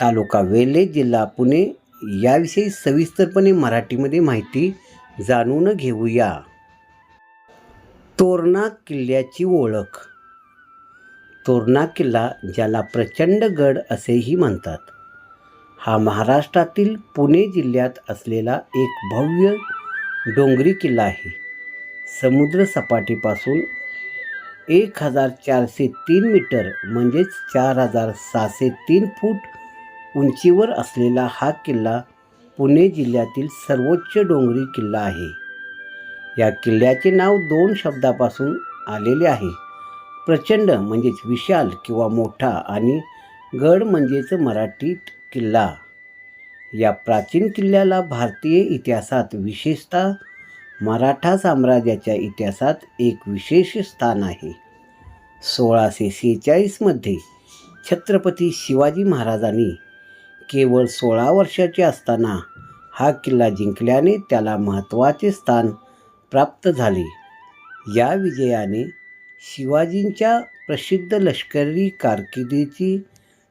तालुका वेल्हे जिल्हा पुणे याविषयी सविस्तरपणे मराठीमध्ये माहिती जाणून घेऊया. तोरणा किल्ल्याची ओळख. तोरणा किल्ला ज्याला प्रचंड गड असेही म्हणतात. हा महाराष्ट्रातील पुणे जिल्ह्यात असलेला एक भव्य डोंगरी किल्ला आहे. समुद्र सपाटीपासून एक हजार चारशे तीन मीटर म्हणजेच चार हजार सहाशे तीन फूट उंचीवर असलेला हा किल्ला पुणे जिल्ह्यातील सर्वोच्च डोंगरी किल्ला आहे. या किल्ल्याचे नाव दोन शब्दापासून आलेले आहे. प्रचंड म्हणजेच विशाल किंवा मोठा आणि गड म्हणजेच मराठीत किल्ला. या प्राचीन किल्ल्याला भारतीय इतिहासात विशेषतः मराठा साम्राज्याच्या इतिहासात एक विशेष स्थान आहे. सोळाशे सेहेचाळीसमध्ये छत्रपती शिवाजी महाराजांनी केवळ सोळा वर्षाचे असताना हा किल्ला जिंकल्याने त्याला महत्त्वाचे स्थान प्राप्त झाले. या विजयाने शिवाजींच्या प्रसिद्ध लष्करी कारकिर्दीची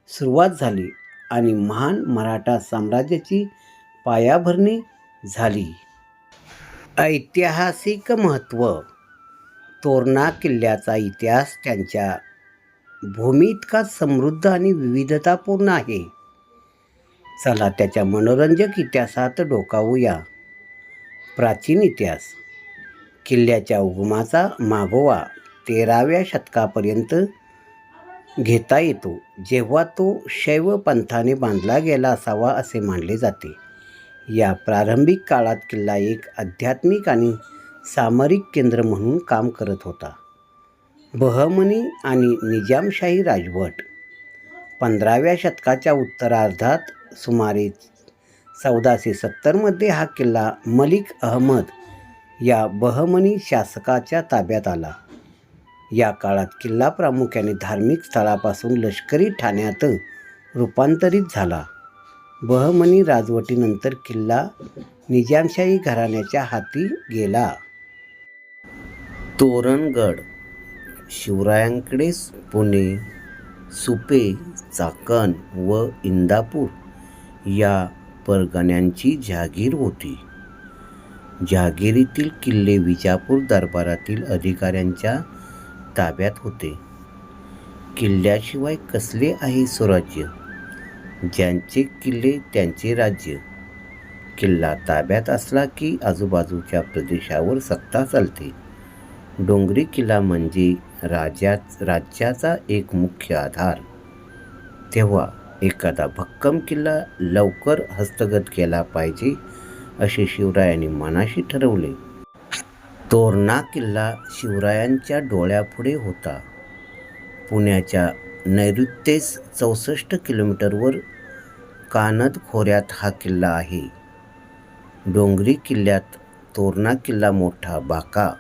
सुरुवात झाली आणि महान मराठा साम्राज्याची पायाभरणी झाली. ऐतिहासिक महत्त्व. तोरणा किल्ल्याचा इतिहास त्यांच्या भूमी इतका समृद्ध आणि विविधतापूर्ण आहे. चला त्याच्या मनोरंजक इतिहासात डोकावूया. प्राचीन इतिहास. किल्ल्याच्या उगमाचा मागोवा तेराव्या शतकापर्यंत घेता येतो. जेव्हा तो शैव पंथाने बांधला गेला असावा असे मानले जाते. या प्रारंभिक काळात किल्ला एक आध्यात्मिक आणि सामरिक केंद्र म्हणून काम करत होता. बहमनी आणि निजामशाही राजवट. पंधराव्या शतकाच्या उत्तरार्धात सुमारे चौदाशे सत्तरमध्ये हा किल्ला मलिक अहमद या बहमनी शासकाच्या ताब्यात आला. या काळात किल्ला प्रामुख्याने धार्मिक स्थळापासून लष्करी ठाण्यात रूपांतरित झाला. बहमनी राजवटीनंतर किल्ला निजामशाही घराण्याच्या हाती गेला. तोरणगड शिवरायांकडे पुणे सुपे चाकण व इंदापूर या परगण्यांची जहागीर होती. जहागिरीतील किल्ले विजापूर दरबारातील अधिकाऱ्यांच्या ताब्यात होते. किल्ल्याशिवाय कसले आहे स्वराज्य? ज्यांचे किल्ले त्यांचे राज्य. किल्ला ताब्यात असला की आजूबाजूच्या प्रदेशावर सत्ता चालते. डोंगरी किल्ला म्हणजे राजा राज्याचा एक मुख्य आधार. तेव्हा एखादा भक्कम किल्ला लवकर हस्तगत केला पाहिजे असे शिवरायांनी मनाशी ठरवले. तोरणा किल्ला शिवरायांच्या डोळ्यापुढे होता. पुण्याच्या नैऋत्येस चौसष्ट किलोमीटरवर कानद खोऱ्यात हा किल्ला आहे. डोंगरी किल्ल्यात तोरणा किल्ला मोठा बाका.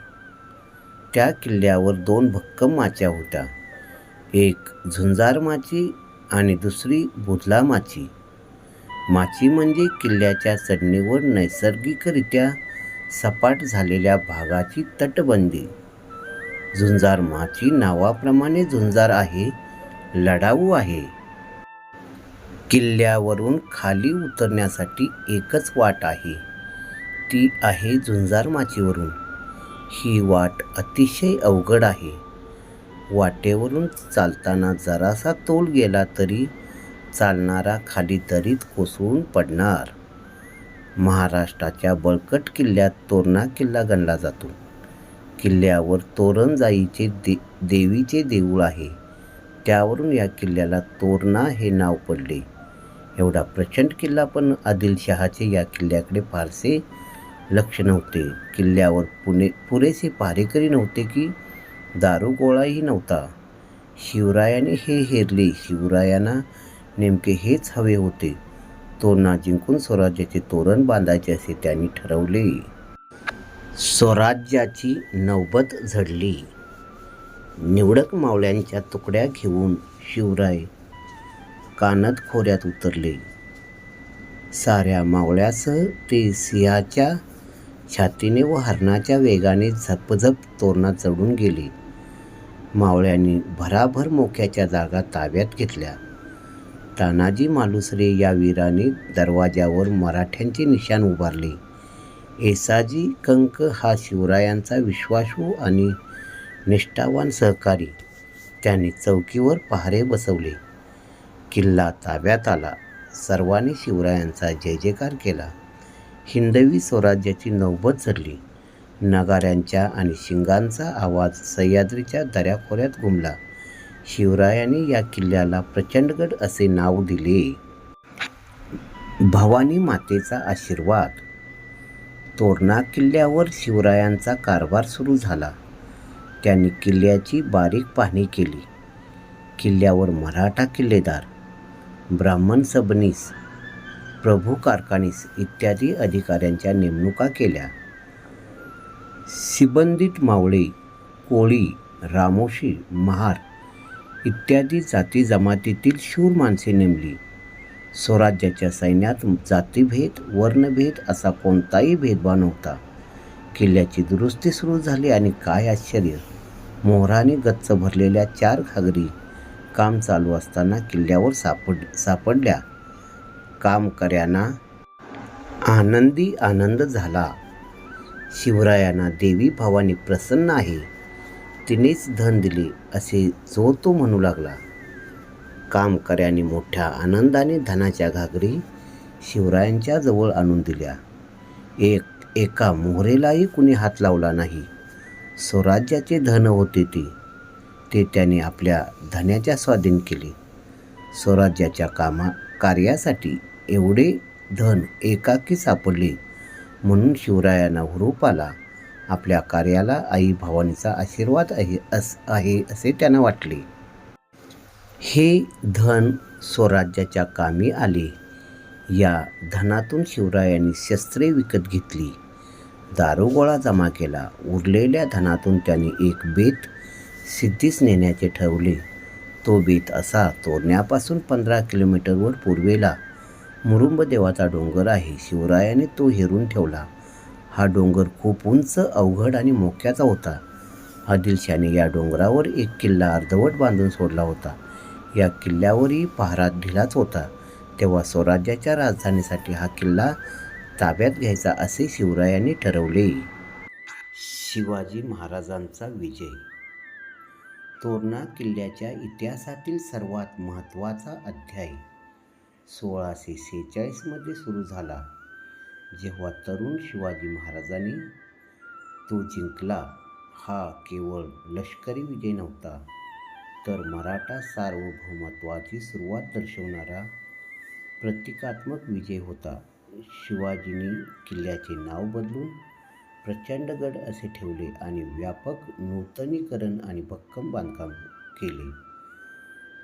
त्या किल्ल्यावर दोन भक्कम माच्या होत्या. एक झुंजार माची आणि दुसरी बुधला माची. माची म्हणजे किल्ल्याच्या चढणीवर नैसर्गिकरित्या सपाट झालेल्या भागाची तटबंदी. झुंजार माची नावाप्रमाणे झुंजार आहे लढाऊ आहे. किल्ल्यावरून खाली उतरण्यासाठी एकच वाट आहे. ती आहे झुंजार माचीवरून. ही वाट अतिशय अवघड आहे. वाटेवरून चालताना जरासा तोल गेला तरी चालणारा खाली दरीत कोसळून पडणार. महाराष्ट्राच्या बळकट किल्ल्यात तोरणा किल्ला गणला जातो. किल्ल्यावर तोरणजाईचे दे देवीचे देऊळ आहे. त्यावरून या किल्ल्याला तोरणा हे नाव पडले. एवढा प्रचंड किल्ला पण आदिलशहाचे या किल्ल्याकडे फारसे लक्ष नव्हते. किल्ल्यावर पुणे पुरेसे पारेकरी नव्हते की दारुगोळाही नव्हता. शिवरायाने हे हेरले. शिवरायांना नेमके हेच हवे होते. तोरणा जिंकून स्वराज्याचे तोरण बांधायचे असे त्यांनी ठरवले. स्वराज्याची नौबत झडली. निवडक मावळ्यांच्या तुकड्या घेऊन शिवराय कानद खोऱ्यात उतरले. साऱ्या मावळ्यासह ते सिंहाच्या छातीने व हरणाच्या वेगाने झपझप तोरणात चढून गेले. मावळ्यांनी भराभर मोक्याच्या जागा ताब्यात घेतल्या. तानाजी मालुसरे या वीराने दरवाजावर मराठ्यांचे निशाण उभारले. एसाजी कंक हा शिवरायांचा विश्वासू आणि निष्ठावान सहकारी. त्याने चौकीवर पहारे बसवले. किल्ला ताब्यात आला. सर्वांनी शिवरायांचा जय जयकार केला. हिंदवी स्वराज्याची नौबत झडली नगाऱ्यांच्या आणि शिंगांचा आवाज सह्याद्रीच्या दऱ्याखोऱ्यात घुमला शिवरायांनी या किल्ल्याला प्रचंडगड असे नाव दिले. भवानी मातेचा आशीर्वाद. तोरणा किल्ल्यावर शिवरायांचा कारभार सुरू झाला. त्यांनी किल्ल्याची बारीक पाहणी केली. किल्ल्यावर मराठा किल्लेदार ब्राह्मण सबनीस प्रभू कारखानीस इत्यादी अधिकाऱ्यांच्या नेमणुका केल्या. सिबंदित मावळे कोळी रामोशी महार इत्यादी जाती जमातीतील शूर माणसे नेमली. स्वराज्याच्या सैन्यात जातीभेद वर्णभेद असा कोणताही भेदभाव नव्हता. किल्ल्याची दुरुस्ती सुरू झाली आणि काय आश्चर्य! मोहराने गच्च भरलेल्या चार घागरी काम चालू असताना किल्ल्यावर सापड सापडल्या. कामकऱ्यांना आनंदी आनंद झाला. शिवरायांना देवी भावानी प्रसन्न आहे. तिनेच धन दिले असे जो तो म्हणू लागला. कामकऱ्यांनी मोठ्या आनंदाने धनाच्या घागरी शिवरायांच्या जवळ आणून दिल्या. एक एका मोहरेलाही कुणी हात लावला नाही. स्वराज्याचे धन होते ते. ते त्याने आपल्या धन्याच्या स्वाधीन केले. स्वराज्याच्या कामा कार्यासाठी एवढे धन एकाकी सापडले म्हणून शिवरायांना हुरूप आला आपल्या कार्याला आई भवानीचा आशीर्वाद आहे अस आहे असे त्यांना वाटले. हे धन स्वराज्याच्या कामी आले. या धनातून शिवरायांनी शस्त्रे विकत घेतली. दारुगोळा जमा केला. उरलेल्या धनातून त्यांनी एक बेत सिद्धीस नेण्याचे ठरवले. तो बेत असा तोरण्यापासून पंधरा किलोमीटरवर पूर्वेला मुरुंब देवाचा डोंगर आहे. शिवरायाने तो हेरून ठेवला. हा डोंगर खूप उंच अवघड आणि मोक्याचा होता. आदिलशाने या डोंगरावर एक किल्ला अर्धवट बांधून सोडला होता. या किल्ल्यावरही पहारा ढिलाच होता. तेव्हा स्वराज्याच्या राजधानीसाठी हा किल्ला ताब्यात घ्यायचा असे शिवरायांनी ठरवले. शिवाजी महाराजांचा विजय. तोरणा किल्ल्याच्या इतिहासातील सर्वात महत्त्वाचा अध्याय. सोळाशे सेहेचाळीसमध्ये सुरू झाला जेव्हा तरुण शिवाजी महाराजांनी तो जिंकला. हा केवळ लष्करी विजय नव्हता तर मराठा सार्वभौमत्वाची सुरुवात दर्शवणारा प्रतिकात्मक विजय होता. शिवाजींनी किल्ल्याचे नाव बदलून प्रचंडगड असे ठेवले आणि व्यापक नूतनीकरण आणि भक्कम बांधकाम केले.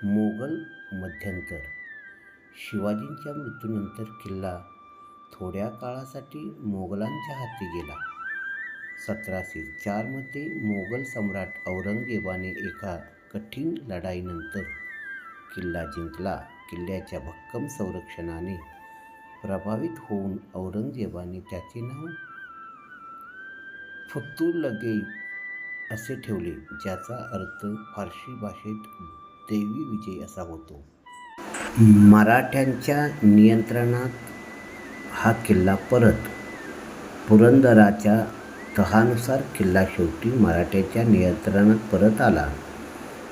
मोगल मध्यंतर शिवाजींच्या मृत्यूनंतर किल्ला थोड्या काळासाठी मोगलांच्या हाती गेला. सतराशे चारमध्ये मोगल सम्राट औरंगजेबाने एका कठीण लढाईनंतर किल्ला जिंकला. किल्ल्याच्या भक्कम संरक्षणाने प्रभावित होऊन औरंगजेबाने त्याचे नाव फुत्तुलगै असे ठेवले ज्याचा अर्थ फारसी भाषेत देवी विजय असा होतो. मराठ्यांच्या नियंत्रणात हा किल्ला परत. पुरंदराच्या तहानुसार किल्ला शेवटी मराठ्याच्या नियंत्रणात परत आला.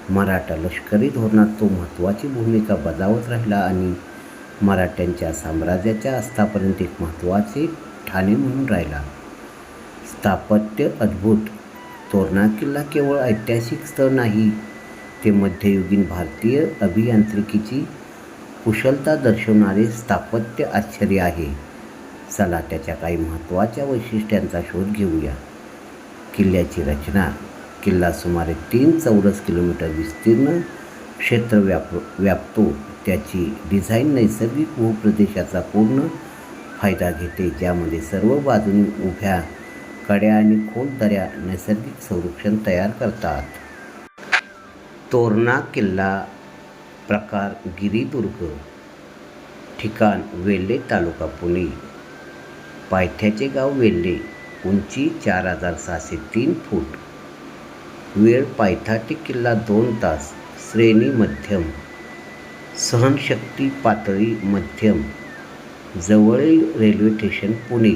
मराठा लष्करी धोरणात तो महत्त्वाची भूमिका बजावत राहिला आणि मराठ्यांच्या साम्राज्याच्या आस्थापर्यंत एक महत्त्वाचे ठाणे म्हणून राहिला. स्थापत्य अद्भुत. तोरणा किल्ला केवळ ऐतिहासिक स्थळ नाही ते मध्ययुगीन भारतीय अभियांत्रिकीची कुशलता दर्शवणारे स्थापत्य आश्चर्य आहे. चला त्याच्या काही महत्त्वाच्या वैशिष्ट्यांचा शोध घेऊया. किल्ल्याची रचना किल्ला सुमारे तीन चौरस किलोमीटर विस्तीर्ण क्षेत्र व्याप व्यापतो. त्याची डिझाईन नैसर्गिक भूप्रदेशाचा पूर्ण फायदा घेते ज्यामध्ये सर्व बाजूनी उभ्या कड्या आणि खोल दऱ्या नैसर्गिक संरक्षण तयार करतात. तोरणा किल्ला प्रकार गिरीदुर्ग ठिकाण वेल्हे तालुका पुणे. पायथ्याचे गाव वेल्हे उंची चार हजार सहाशे तीन फूट. वेळ पायथ्याटी किल्ला दोन तास श्रेणी मध्यम. सहनशक्ती पातळी मध्यम. जवळील रेल्वे स्टेशन पुणे.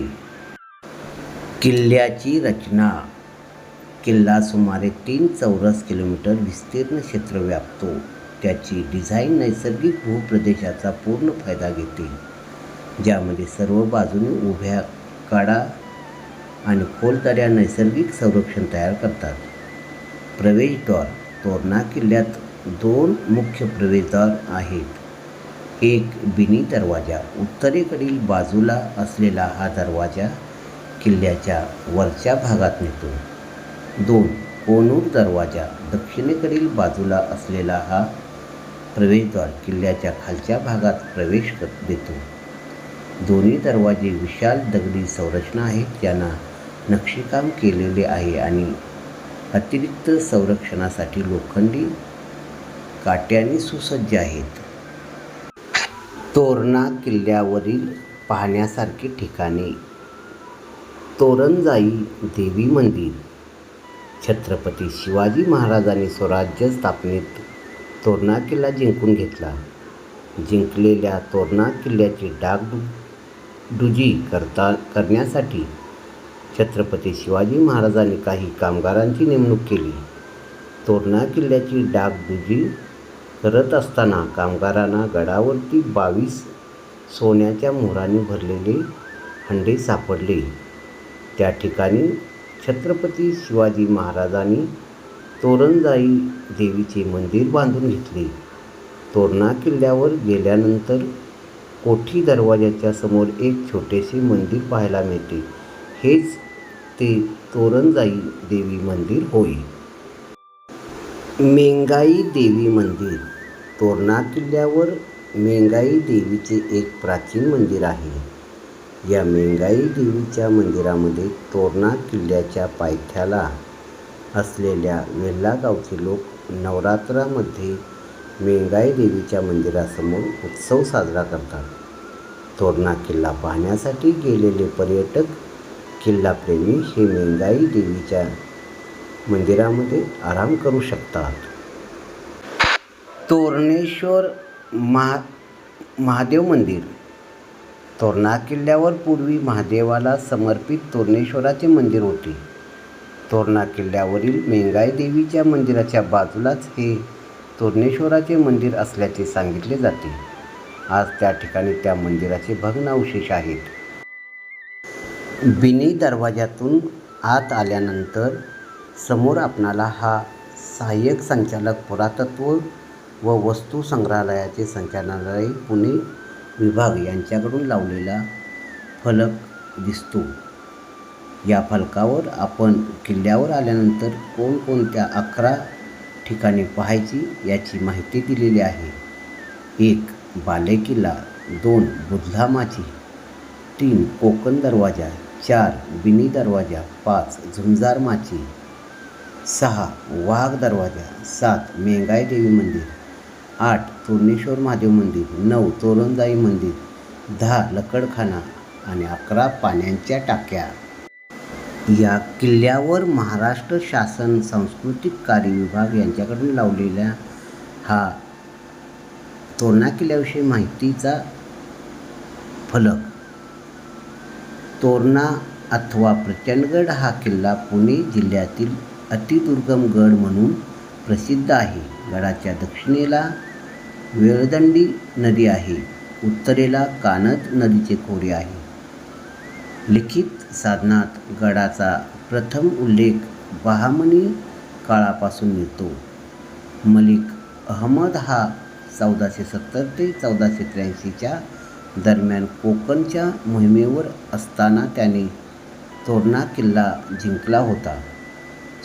किल्ल्याची रचना. किल्ला सुमारे तीन चौरस किलोमीटर विस्तीर्ण क्षेत्र व्यापतो. त्याची डिझाईन नैसर्गिक भूप्रदेशाचा पूर्ण फायदा घेते. ज्यामध्ये सर्व बाजूने उभ्या काडा आणि खोलदऱ्या नैसर्गिक संरक्षण तयार करतात. प्रवेशद्वार तोरणा किल्ल्यात दोन मुख्य प्रवेशद्वार आहेत. एक बिनी दरवाजा उत्तरेकडील बाजूला असलेला हा दरवाजा किल्ल्याच्या वरच्या भागात नेतो. दोन कोनूर दरवाजा दक्षिणेकडील बाजूला असलेला हा प्रवेशद्वार किल्ल्याच्या खालच्या भागात प्रवेश कर देतो. दोन्ही दरवाजे विशाल दगडी संरचना आहेत. ज्यांना नक्षीकाम केलेले आहे आणि अतिरिक्त संरक्षणासाठी लोखंडी काट्याने सुसज्ज आहेत. तोरणा किल्ल्यावरील पाहण्यासारखी ठिकाणे. तोरणजाई देवी मंदिर. छत्रपती शिवाजी महाराजांनी स्वराज्य स्थापनेत तोरणा किल्ला जिंकून घेतला. जिंकलेल्या तोरणा किल्ल्याची डागडु डुजी करता करण्यासाठी छत्रपती शिवाजी महाराजांनी काही कामगारांची नेमणूक केली. तोरणा किल्ल्याची डागडुजी करत असताना कामगारांना गडावरती बावीस सोन्याच्या मोहराने भरलेले हंडे सापडले. त्या ठिकाणी छत्रपती शिवाजी महाराजांनी तोरणजाई देवीचे मंदिर बांधून घेतले. तोरणा किल्ल्यावर गेल्यानंतर कोठी दरवाजाच्या समोर एक छोटेसे मंदिर पाहायला मिळते. हेच ते तोरणजाई देवी मंदिर होय. मेंगाई देवी मंदिर. तोरणा किल्ल्यावर मेंगाई देवीचे एक प्राचीन मंदिर आहे. या मेंगाई देवीच्या मंदिरामध्ये तोरणा किल्ल्याच्या पायथ्याला असलेल्या वेल्हा गावचे लोक नवरात्रामध्ये मेंगाई देवीच्या मंदिरासमोर उत्सव साजरा करतात. तोरणा किल्ला पाहण्यासाठी गेलेले पर्यटक किल्लाप्रेमी हे मेंगाई देवीच्या मंदिरामध्ये आराम करू शकतात. तोरणेश्वर महा महादेव मंदिर. तोरणा किल्ल्यावर पूर्वी महादेवाला समर्पित तोरणेश्वराचे मंदिर होते. तोरणा किल्ल्यावरील मेंगाई देवीच्या मंदिराच्या बाजूलाच हे तोरणेश्वराचे मंदिर असल्याचे सांगितले जाते. आज त्या ठिकाणी त्या मंदिराचे भग्नावशेष आहेत. बिनी दरवाजातून आत आल्यानंतर समोर आपणाला हा सहाय्यक संचालक पुरातत्व व वस्तू संग्रहालयाचे संचालनालय पुणे विभाग यांच्याकडून लावलेला फलक दिसतो. या फलकावर आपण किल्ल्यावर आल्यानंतर कोणकोणत्या अकरा ठिकाणे पाहायची याची माहिती दिलेली आहे. एक बालेकिल्ला. दोन बुधलामाची तीन कोकण दरवाजा. चार बिनी दरवाजा. पाच झुंजार माची सहा वाघ दरवाजा. सात मेंगाई देवी मंदिर. आठ तोरणेश्वर महादेव मंदिर. नऊ तोरणजाई मंदिर. दहा लकडखाना आणि अकरा पाण्याच्या टाक्या. या किल्ल्यावर महाराष्ट्र शासन सांस्कृतिक कार्य विभाग यांच्याकडून लावलेल्या हा तोरणा किल्ल्याविषयी माहितीचा फलक तोरणा अथवा प्रचंडगड हा किल्ला पुणे जिल्ह्यातील अतिदुर्गम गड म्हणून प्रसिद्ध आहे. गडाच्या दक्षिणेला वेळदंडी नदी आहे. उत्तरेला कानद नदीचे खोरे आहे. लिखित साधनात गडाचा प्रथम उल्लेख बहामनी काळापासून मिळतो. मलिक अहमद हा चौदाशे सत्तर ते चौदाशे त्र्याऐंशीच्या दरम्यान कोकणच्या मोहिमेवर असताना त्याने तोरणा किल्ला जिंकला होता.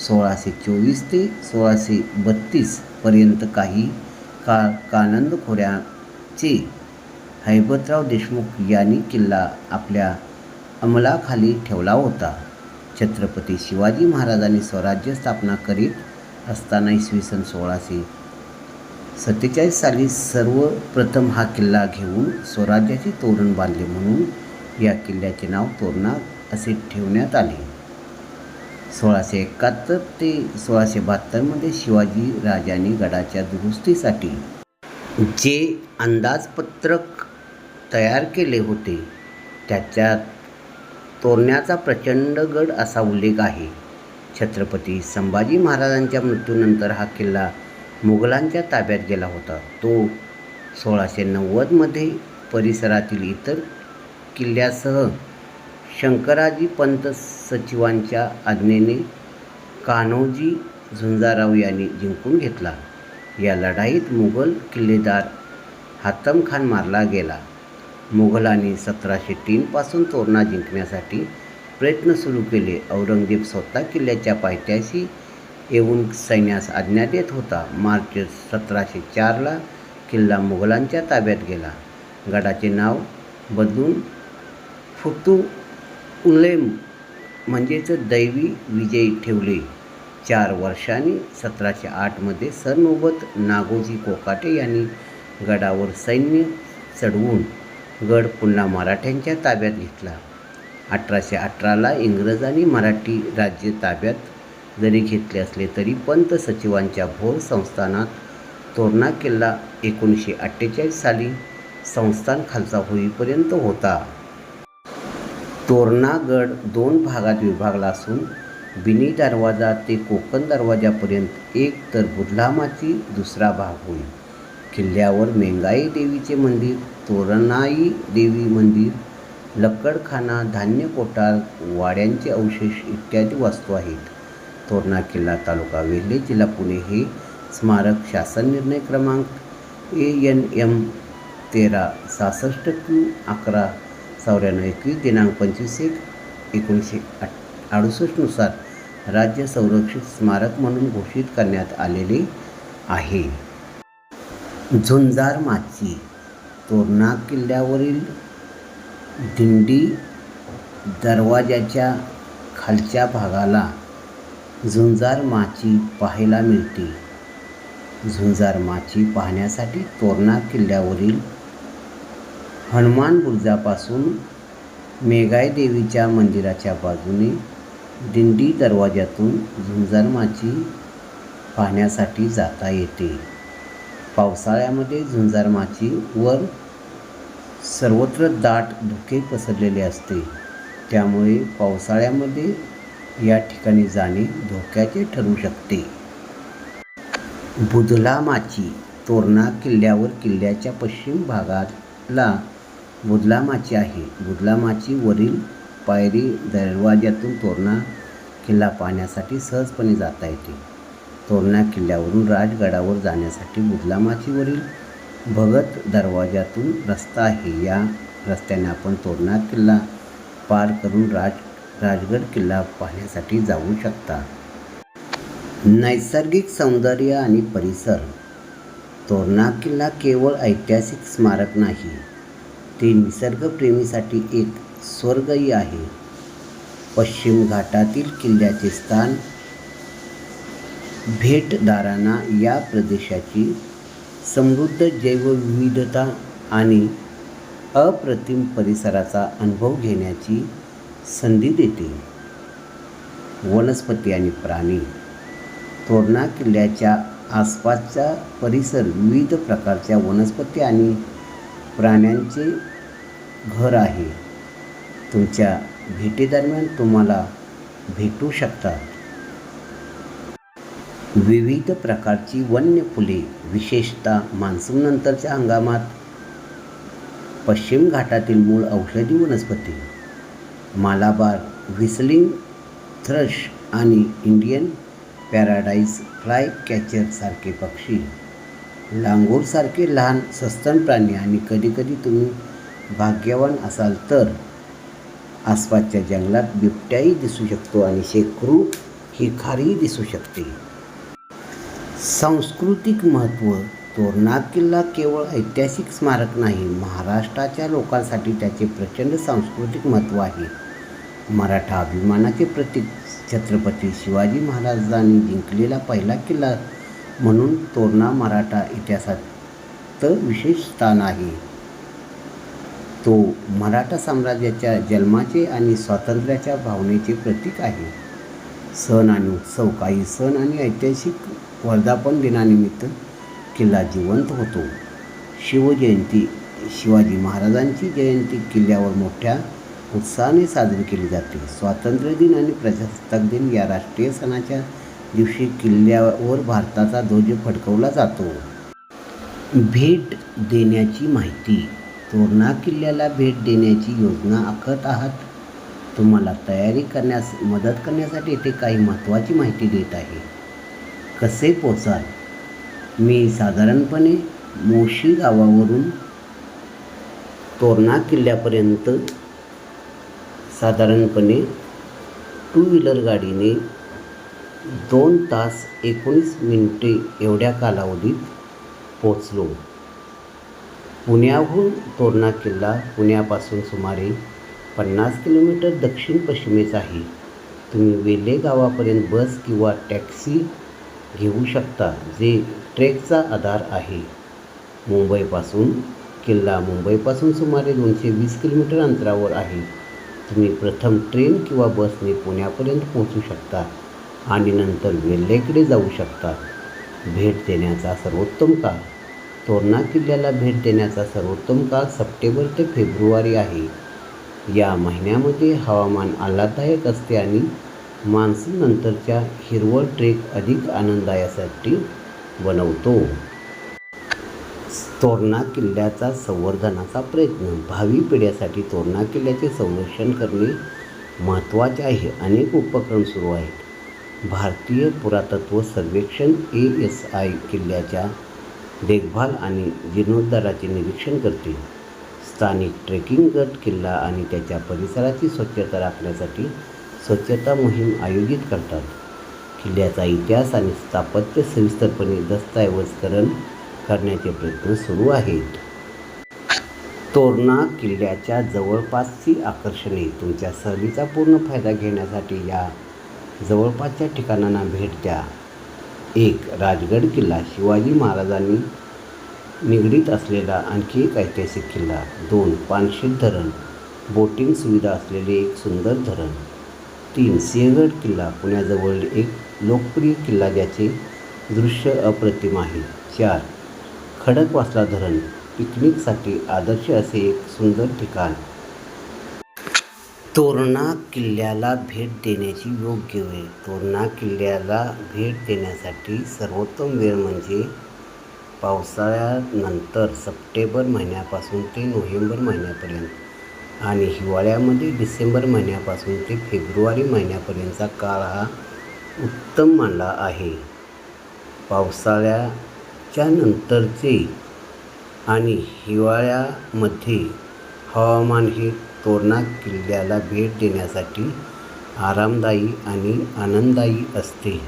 सोळाशे चोवीस ते सोळाशे बत्तीसपर्यंत काही काळ कानंद खोऱ्याचे हैबतराव देशमुख यांनी किल्ला आपल्या अंमलाखाली ठेवला होता. छत्रपती शिवाजी महाराजांनी स्वराज्य स्थापना करीत असताना इसवी सन सोळाशे सत्तेचाळीस साली सर्वप्रथम हा किल्ला घेऊन स्वराज्याचे तोरण बांधले म्हणून या किल्ल्याचे नाव तोरणा असे ठेवण्यात आले. सोळाशे एकाहत्तर ते सोळाशे बहात्तरमध्ये शिवाजी राजांनी गडाच्या दुरुस्तीसाठी जे अंदाजपत्रक तयार केले होते त्याच्यात तोरण्याचा प्रचंड गड असा उल्लेख आहे. छत्रपती संभाजी महाराजांच्या मृत्यूनंतर हा किल्ला मुघलांच्या ताब्यात गेला होता. तो सोळाशे नव्वदमध्ये परिसरातील इतर किल्ल्यासह शंकराजी पंत सचिवांच्या आज्ञेने कान्होजी झुंजाराव यांनी जिंकून घेतला. या लढाईत मुघल किल्लेदार हातम खान मारला गेला. मुघलांनी सतराशे तीनपासून तोरणा जिंकण्यासाठी प्रयत्न सुरू केले. औरंगजेब स्वतः किल्ल्याच्या पायथ्याशी येऊन सैन्यास आज्ञा देत होता. मार्च सतराशे चारला किल्ला मुघलांच्या ताब्यात गेला. गडाचे नाव बदलून फुतू उलेम म्हणजेच दैवी विजयी ठेवले. चार वर्षांनी सतराशे आठमध्ये सरनोबत नागोजी कोकाटे यांनी गडावर सैन्य चढवून गड पुन्हा मराठ्यांच्या ताब्यात घेतला. अठराशे अठराला इंग्रजांनी मराठी राज्य ताब्यात जरी घेतले असले तरी पंत सचिवांच्या भोर संस्थानात तोरणा किल्ला एकोणीसशे अठ्ठेचाळीस साली संस्थान खालचा होईपर्यंत होता. तोरणागड दोन भागात विभागला असून बिनी दरवाजा ते कोकण दरवाजापर्यंत एक तर बुधलामाची दुसरा भाग होईल. किल्ल्यावर मेंगाई देवीचे मंदिर तोरणाई देवी मंदिर लक्कडखाना धान्य कोठार वाड्यांचे अवशेष इत्यादी वास्तू आहेत. तोरणा किल्ला तालुका वेल्हे जिल्हा पुणे हे स्मारक शासन निर्णय क्रमांक ए एन एम तेरा सहासष्ट क्यू अकरा चौऱ्याण्णव एकवीस दिनांक पंचवीस एक एकोणीसशे आठ अडुसष्टनुसार राज्य संरक्षित स्मारक म्हणून घोषित करण्यात आलेले आहे. झुंजार माची तोरणा किल्ल्यावरील दिंडी दरवाजाच्या खालच्या भागाला झुंजार माची पाहायला मिळते. झुंजार माची पाहण्यासाठी तोरणा किल्ल्यावरील हनुमान बुर्जापासून मेघाई देवीच्या मंदिराच्या बाजूने दिंडी दरवाजातून झुंजारमाची पाहण्यासाठी जाता येते. पावसाळ्यामध्ये झुंजारमाची वर सर्वत्र दाट धुके पसरलेले असते. त्यामुळे पावसाळ्यामध्ये या ठिकाणी जाणे धोक्याचे ठरू शकते. बुधलामाची तोरणा किल्ल्यावर किल्ल्याच्या पश्चिम भागाला बुधलामाची आहे. बुधलामाची वरील पायरी दरवाज्यातून तोरणा किल्ला पाहण्यासाठी सहजपणे जाता येते. तोरणा किल्ल्यावरून राजगडावर जाण्यासाठी बुधलामाचीवरील भगत दरवाजातून रस्ता आहे. या रस्त्याने आपण तोरणा किल्ला पार करून राज राजगड किल्ला पाहण्यासाठी जाऊ शकता. नैसर्गिक सौंदर्य आणि परिसर. तोरणा किल्ला केवळ ऐतिहासिक स्मारक नाही ते निसर्गप्रेमीसाठी एक स्वर्गही आहे. पश्चिम घाटातील किल्ल्याचे स्थान भेटदारांना या प्रदेशाची समृद्ध जैवविविधता आणि अप्रतिम परिसराचा अनुभव घेण्याची संधी देते. वनस्पती आणि प्राणी तोरणा किल्ल्याच्या आसपासचा परिसर विविध प्रकारच्या वनस्पती आणि प्राण्यांचे घर आहे. तुमच्या भेटीदरम्यान तुम्हाला भेटू शकतात. विविध प्रकारची वन्य फुले विशेषतः मान्सूननंतरच्या हंगामात. पश्चिम घाटातील मूळ औषधी वनस्पती मालाबार व्हिसलिंग थ्रश आणि इंडियन पॅराडाईज फ्लाय कॅचरसारखे पक्षी. लांगूरसारखे लहान सस्तन प्राणी आणि कधीकधी तुम्ही भाग्यवान असाल तर आसपासच्या जंगलात बिबट्याही दिसू शकतो आणि शेकरू ही खारीही दिसू शकते. सांस्कृतिक महत्त्व तोरणा किल्ला केवळ ऐतिहासिक स्मारक नाही महाराष्ट्राच्या लोकांसाठी त्याचे प्रचंड सांस्कृतिक महत्त्व आहे. मराठा अभिमानाचे प्रतीक छत्रपती शिवाजी महाराजांनी जिंकलेला पहिला किल्ला म्हणून तोरणा मराठा इतिहासात विशेष स्थान आहे. तो मराठा साम्राज्याच्या जन्माचे आणि स्वातंत्र्याच्या भावनेचे प्रतीक आहे. सण आणि उत्सव काही सण आणि ऐतिहासिक वर्धापन दिनानिमित्त किल्ला जिवंत होतो. शिवजयंती शिवाजी महाराजांची जयंती किल्ल्यावर मोठ्या उत्साहाने साजरी केली जाते. स्वातंत्र्य दिन आणि प्रजासत्ताक दिन या राष्ट्रीय सणाच्या दिवशी किल्ल्यावर भारताचा ध्वज फडकवला जातो. भेट देण्याची माहिती. तोरणा किल्ल्याला भेट देण्याची योजना आखत आहात? तुम्हाला तयारी करण्यास मदत करण्यासाठी येथे काही महत्त्वाची माहिती देत आहे. कसे पोचाल? मी साधारणपणे मोशी गावावरून तोरणा किल्ल्यापर्यंत साधारणपणे टू व्हीलर गाडीने दोन तास एकोणीस मिनिटे एवढ्या कालावधीत पोचलो. पुण्याहून तोरणा किल्ला पुण्यापासून सुमारे पन्नास किलोमीटर दक्षिण पश्चिमेस आहे. तुम्ही वेल्हे गावापर्यंत बस किंवा टॅक्सी घेऊ शकता जे ट्रेकचा आधार आहे. मुंबईपासून किल्ला मुंबईपासून सुमारे दोनशे वीस किलोमीटर अंतरावर आहे. तुम्ही प्रथम ट्रेन किंवा बसने पुण्यापर्यंत पोहोचू शकता आणि नंतर वेल्हेकडे जाऊ शकता. भेट देण्याचा सर्वोत्तम काळ. तोरणा किल्ल्याला भेट देण्याचा सर्वोत्तम काळ सप्टेंबर ते फेब्रुवारी आहे. या महिन्यामध्ये हवामान आल्हाददायक असते आणि मान्सूननंतरच्या हिरवळ ट्रेक अधिक आनंदायासाठी बनवतो. तोरणा किल्ल्याचा संवर्धनाचा प्रयत्न. भावी पिढ्यासाठी तोरणा किल्ल्याचे संरक्षण करणे महत्त्वाचे आहे. अनेक उपक्रम सुरू आहेत. भारतीय पुरातत्व सर्वेक्षण ए एस आय किल्ल्याच्या देखभाल आणि जीर्णोद्धाराचे निरीक्षण करते. स्थानिक ट्रेकिंग गट किल्ला आणि त्याच्या परिसराची स्वच्छता राखण्यासाठी स्वच्छता मोहीम आयोजित करतात. किल्ल्याचा इतिहास आणि स्थापत्य सविस्तरपणे दस्तऐवजकरण करण्याचे प्रयत्न सुरू आहेत. तोरणा किल्ल्याच्या जवळपासची आकर्षणे तुमच्या सहलीचा पूर्ण फायदा घेण्यासाठी या जवळपासच्या ठिकाणांना भेट द्या. एक राजगड किल्ला शिवाजी महाराजांनी निगडीत असलेला आणखी एक ऐतिहासिक किल्ला दोन पानशेत धरण बोटिंग सुविधा असलेले एक सुंदर धरण. तीन सिंहगड किल्ला पुण्याजवळ एक लोकप्रिय किल्ला ज्याचे दृश्य अप्रतिम आहे. चार. खडकवासला धरण पिकनिकसाठी आदर्श असे एक सुंदर ठिकाण. तोरणा किल्ल्याला भेट देण्याची योग्य वेळ. तोरणा किल्ल्याला भेट देण्यासाठी सर्वोत्तम वेळ म्हणजे पावसाळ्यानंतर सप्टेंबर महिन्यापासून ते नोव्हेंबर महिन्यापर्यंत. आणि हिवाळ्यामध्ये डिसेंबर महिन्यापासून ते फेब्रुवारी महिन्यापर्यंतचा काळ हा उत्तम मानला आहे. पावसाळ्याच्या नंतरचे आणि हिवाळ्यामध्ये हवामान हे तोरणा किल्ल्याला भेट देण्यासाठी आरामदायी आणि आनंददायी असते.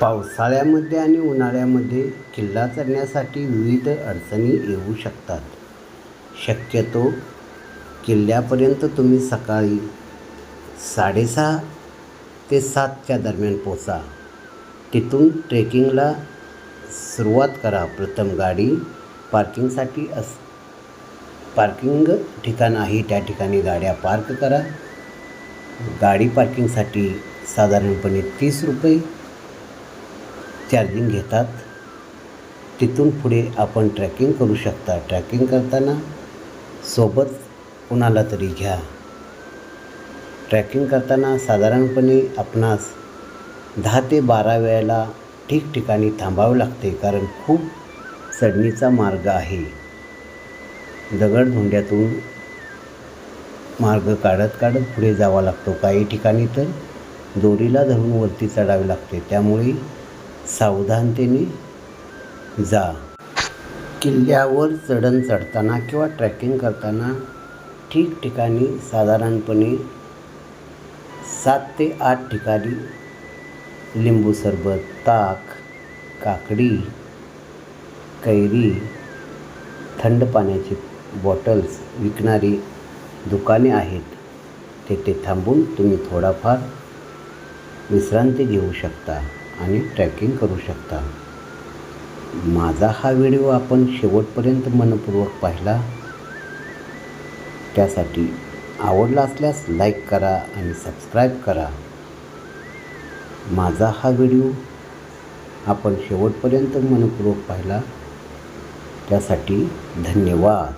पावसाळ्यामध्ये आणि उन्हाळ्यामध्ये किल्ला चढण्यासाठी विविध अडचणी येऊ शकतात. शक्यतो किल्ल्यापर्यंत तुम्ही सकाळी साडेसहा ते सातच्या दरम्यान पोचा. तिथून ट्रेकिंगला सुरुवात करा. प्रथम गाडी पार्किंगसाठी अस पार्किंग ठिकाण आहे. त्या ठिकाणी गाड्या पार्क करा. गाडी पार्किंगसाठी साधारणपणे तीस रुपये चार्जिंग घेतात. तिथून पुढे आपण ट्रॅकिंग करू शकता. ट्रॅकिंग करताना सोबत कुणाला तरी घ्या. ट्रॅकिंग करताना साधारणपणे आपणास दहा ते बारा वेळेला ठिकठिकाणी थांबावे लागते कारण खूप चढणीचा मार्ग आहे. दगडधोंड्यातून मार्ग काढत काढत पुढे जावा लागतो. काही ठिकाणी तर दोरीला धरून वरती चढावे लागते. त्यामुळे सावधानतेने जा. किल्ल्यावर चढण चढताना किंवा ट्रॅकिंग करताना ठिकठिकाणी साधारणपणे सात ते आठ ठिकाणी लिंबू सरबत ताक काकडी कैरी थंड पाण्याची बॉटल्स विकणारी दुकाने आहेत. तेथे थांबून तुम्ही थोडाफार विश्रांती घेऊ शकता आणि ट्रॅकिंग करू शकता. माझा हा व्हिडिओ आपण शेवटपर्यंत मनपूर्वक पाहिला. त्यासाठी आवडला असल्यास लाईक करा आणि सबस्क्राईब करा. माझा हा व्हिडिओ आपण शेवटपर्यंत मनपूर्वक पाहिला. त्यासाठी धन्यवाद.